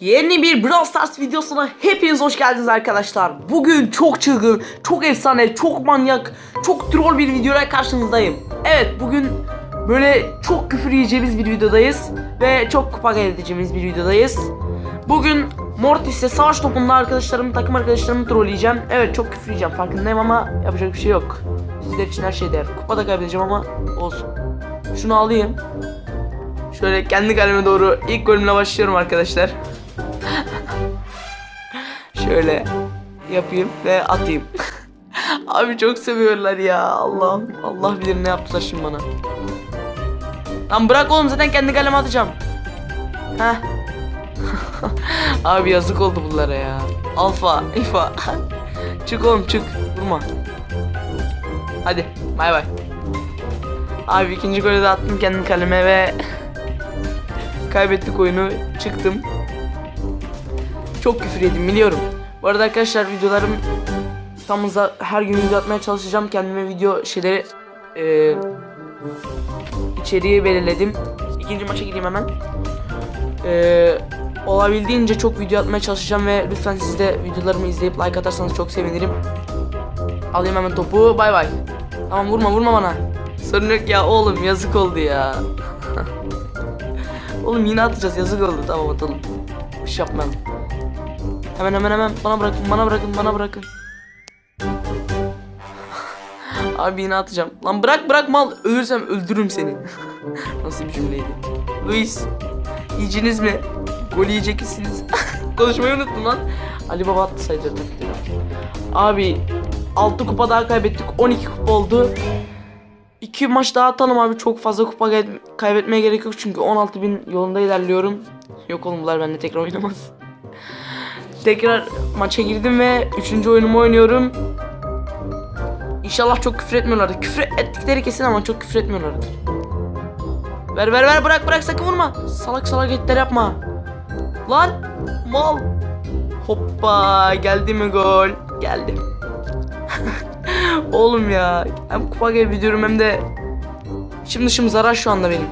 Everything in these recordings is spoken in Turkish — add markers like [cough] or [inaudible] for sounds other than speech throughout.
Yeni bir Brawl Stars videosuna hepiniz hoş geldiniz arkadaşlar. Bugün çok çılgın, çok efsane, çok manyak, çok troll bir videoyla karşınızdayım. Evet bugün böyle çok küfür yiyeceğimiz bir videodayız ve çok kupa edeceğimiz bir videodayız. Bugün Mortis'le savaş topunda arkadaşlarım, takım arkadaşlarımı trolleyeceğim. Evet çok küfür yiyeceğim farkındayım ama yapacak bir şey yok. Sizler için her şey değer. Kupa da kaybedeceğim ama olsun. Şunu alayım. Şöyle kendi kaleme doğru ilk bölümle başlıyorum arkadaşlar. Şöyle yapayım ve atayım. [laughs] Abi çok seviyorlar ya. Allah'ım. Allah bilir ne yaptılar şimdi bana. Lan bırak oğlum zaten kendi kaleme atacağım. Heh. [laughs] Abi yazık oldu bunlara ya. Alfa, ifa. [laughs] çık oğlum çık. Durma. Hadi bay bay. Abi ikinci golü de attım kendi kaleme ve kaybettik oyunu. Çıktım. Çok küfür yedim biliyorum. Bu arada arkadaşlar videolarım tam hızla her gün video atmaya çalışacağım. Kendime video şeyleri e, içeriği belirledim. İkinci maça gireyim hemen. E, olabildiğince çok video atmaya çalışacağım ve lütfen siz de videolarımı izleyip like atarsanız çok sevinirim. Alayım hemen topu. Bay bay. Tamam vurma vurma bana. Sorun yok ya oğlum yazık oldu ya. [laughs] oğlum yine atacağız yazık oldu. Tamam atalım. Bir şey yapmayalım. Hemen hemen hemen bana bırakın bana bırakın bana bırakın. [laughs] Abi yine atacağım. Lan bırak bırak mal. Ölürsem öldürürüm seni. [laughs] Nasıl bir cümleydi? Luis. Yiyeceğiniz mi? Gol yiyecek misiniz? Konuşmayı unuttum lan. Ali Baba attı takdir. Abi 6 kupa daha kaybettik. 12 kupa oldu. 2 maç daha atalım abi. Çok fazla kupa kay- kaybetmeye gerek yok. Çünkü 16.000 yolunda ilerliyorum. Yok oğlum bunlar benimle tekrar oynamaz. [laughs] Tekrar maça girdim ve 3. oyunumu oynuyorum. İnşallah çok küfür etmiyorlardı. Küfür ettikleri kesin ama çok küfür etmiyorlardı. Ver ver ver bırak bırak sakın vurma. Salak salak etler yapma. Lan mal. Hoppa geldi mi gol? Geldi. Oğlum ya hem kupa gibi gidiyorum hem de içim dışım zarar şu anda benim.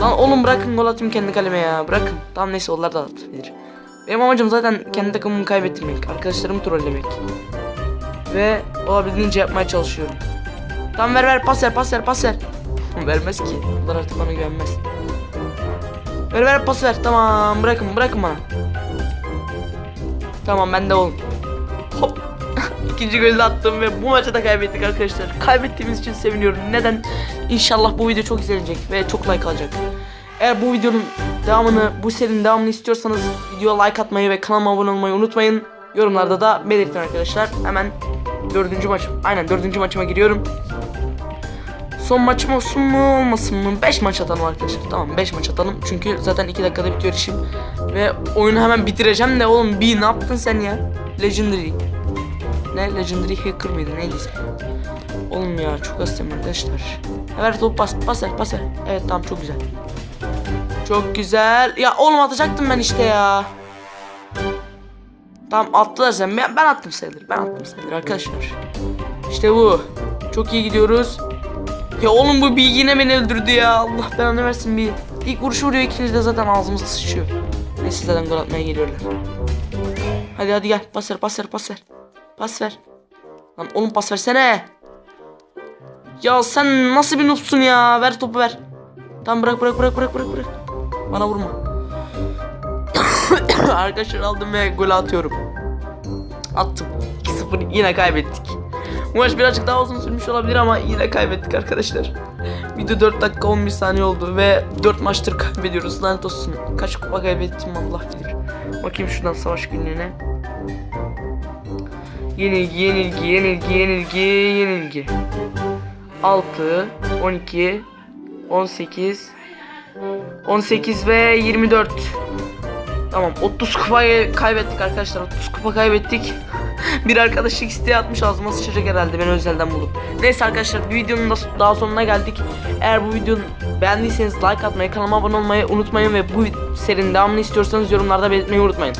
Lan oğlum bırakın gol atayım kendi kaleme ya bırakın. Tamam neyse onlar da atabilir. Benim amacım zaten kendi takımımı kaybettirmek, arkadaşlarımı trollemek. Ve olabildiğince yapmaya çalışıyorum. Tamam ver ver pas ver pas ver pas ver. [laughs] Vermez ki. Bunlar artık bana güvenmez. Ver ver pas ver. Tamam bırakın bırakın bana. Tamam ben de oğlum. İkinci golü attım ve bu maçı da kaybettik arkadaşlar. Kaybettiğimiz için seviniyorum. Neden? İnşallah bu video çok izlenecek ve çok like alacak. Eğer bu videonun devamını, bu serinin devamını istiyorsanız videoya like atmayı ve kanalıma abone olmayı unutmayın. Yorumlarda da belirtin arkadaşlar. Hemen dördüncü maç, aynen dördüncü maçıma giriyorum. Son maçım olsun mu olmasın mı? 5 maç atalım arkadaşlar. Tamam 5 maç atalım. Çünkü zaten 2 dakikada bitiyor işim. Ve oyunu hemen bitireceğim de oğlum bir ne yaptın sen ya? Legendary. Ne? Legendary Hacker mıydı? Neydi ismi? Oğlum ya çok hastayım arkadaşlar. Ver topu pas, pas ver, pas ver. Evet tamam çok güzel. Çok güzel. Ya oğlum atacaktım ben işte ya. Tamam attılar sen. Ben, ben attım sayılır. Ben attım sayılır arkadaşlar. İşte bu. Çok iyi gidiyoruz. Ya oğlum bu bir yine beni öldürdü ya. Allah belanı versin bir. İlk vuruşu vuruyor ikiniz de zaten ağzımıza sıçıyor. Neyse zaten gol atmaya geliyorlar. Hadi hadi gel. Pas ver pas ver pas ver. Pas ver. Lan oğlum pas versene. Ya sen nasıl bir noobsun ya? Ver topu ver. Tamam bırak bırak bırak bırak bırak bırak. Bana vurma. [coughs] Arkadaşlar aldım ve gol atıyorum. Attım. 2-0 yine kaybettik. Maç birazcık daha uzun sürmüş olabilir ama yine kaybettik arkadaşlar. Video 4 dakika 11 saniye oldu ve 4 maçtır kaybediyoruz. Lanet olsun. Kaç kupa kaybettim Allah bilir. Bakayım şuradan savaş günlüğüne. Yenilgi, yenilgi, yenilgi, yenilgi, yenilgi. 6, 12, 18, 18 ve 24. Tamam 30 kupayı kaybettik arkadaşlar 30 kupa kaybettik. [laughs] Bir arkadaşlık isteği atmış ağzıma sıçacak herhalde beni özelden bulup. Neyse arkadaşlar bir videonun da daha sonuna geldik. Eğer bu videonun beğendiyseniz like atmayı kanalıma abone olmayı unutmayın Ve bu serinin devamını istiyorsanız yorumlarda belirtmeyi unutmayın.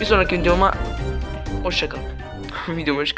Bir sonraki videoma Hoşçakalın Videoma hoşçakalın